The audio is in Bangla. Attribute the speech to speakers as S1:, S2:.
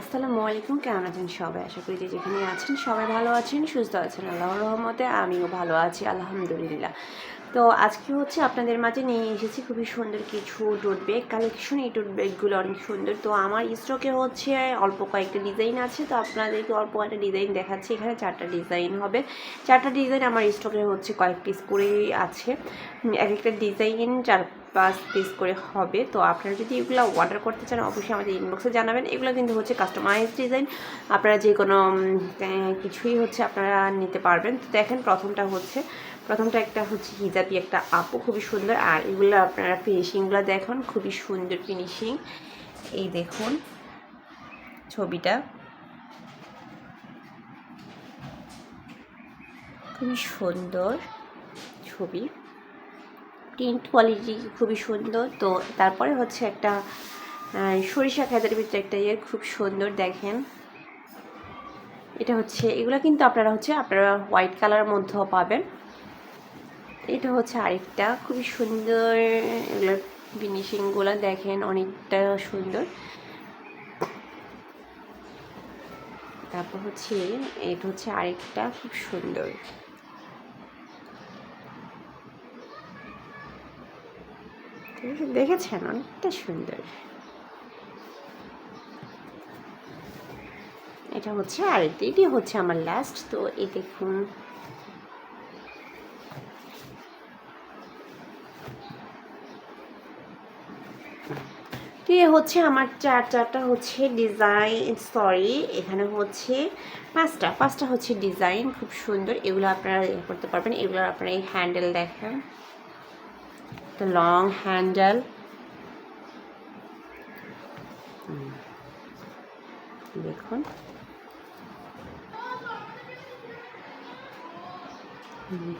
S1: আসসালামু আলাইকুম, কেমন আছেন সবাই? আশা করি যে যেখানে আছেন সবাই ভালো আছেন, সুস্থ আছেন, আল্লাহর রহমতে আমিও ভালো আছি, আলহামদুলিল্লাহ। তো আজকে হচ্ছে আপনাদের মাঝে নিয়ে এসেছি খুবই সুন্দর কিছু টোট ব্যাগ কালেকশন এই টোট ব্যাগগুলো অনেক সুন্দর। তো আমার স্টকে হচ্ছে অল্প কয়েকটা ডিজাইন আছে, তো আপনাদেরকে অল্প একটা ডিজাইন দেখাচ্ছি। এখানে চারটা ডিজাইন হবে। চারটা ডিজাইন আমার স্টকে হচ্ছে কয়েক পিস করেই আছে। এক একটা ডিজাইন চার পাঁচ পিস করে হবে। তো আপনারা যদি এগুলো অর্ডার করতে চান, অবশ্যই আমাদের ইনবক্সে জানাবেন। এগুলো কিন্তু হচ্ছে কাস্টমাইজ ডিজাইন আপনারা যে কোনো কিছুই হচ্ছে আপনারা নিতে পারবেন। তো দেখেন প্রথমটা হচ্ছে, প্রথমটা একটা হচ্ছে হিজাবি একটা আপু, খুবই সুন্দর। আর এগুলো আপনারা ফিনিশিংগুলো দেখুন, খুবই সুন্দর ফিনিশিং এই দেখুন ছবিটা। খুবই সুন্দর ছবি। প্রিন্ট কোয়ালিটি খুবই সুন্দর। তো তারপরে হচ্ছে একটা সরিষা খেতের ভিতরে একটা ইয়ে খুব সুন্দর দেখেন। এটা হচ্ছে, এগুলো কিন্তু আপনারা হচ্ছে, আপনারা হোয়াইট কালারের মধ্যেও পাবেন। এটা হচ্ছে আরেকটা খুবই সুন্দর, এগুলোর ফিনিশিংগুলো দেখেন অনেকটা সুন্দর। তারপর হচ্ছে, এটা হচ্ছে আরেকটা খুব সুন্দর। দেখেছেন, অনেকটা সুন্দর। এটা হচ্ছে আরেকটা, এটি হচ্ছে আমার লাস্ট তো এই দেখুন। এ হচ্ছে আমার চার, চারটা হচ্ছে ডিজাইন সরি এখানে হচ্ছে পাঁচটা পাঁচটা হচ্ছে ডিজাইন খুব সুন্দর। এগুলো আপনারা ইয়ে করতে পারবেন, এগুলো আপনারা এই হ্যান্ডেল দেখেন। একটা লং হ্যান্ডেল দেখুন হুম।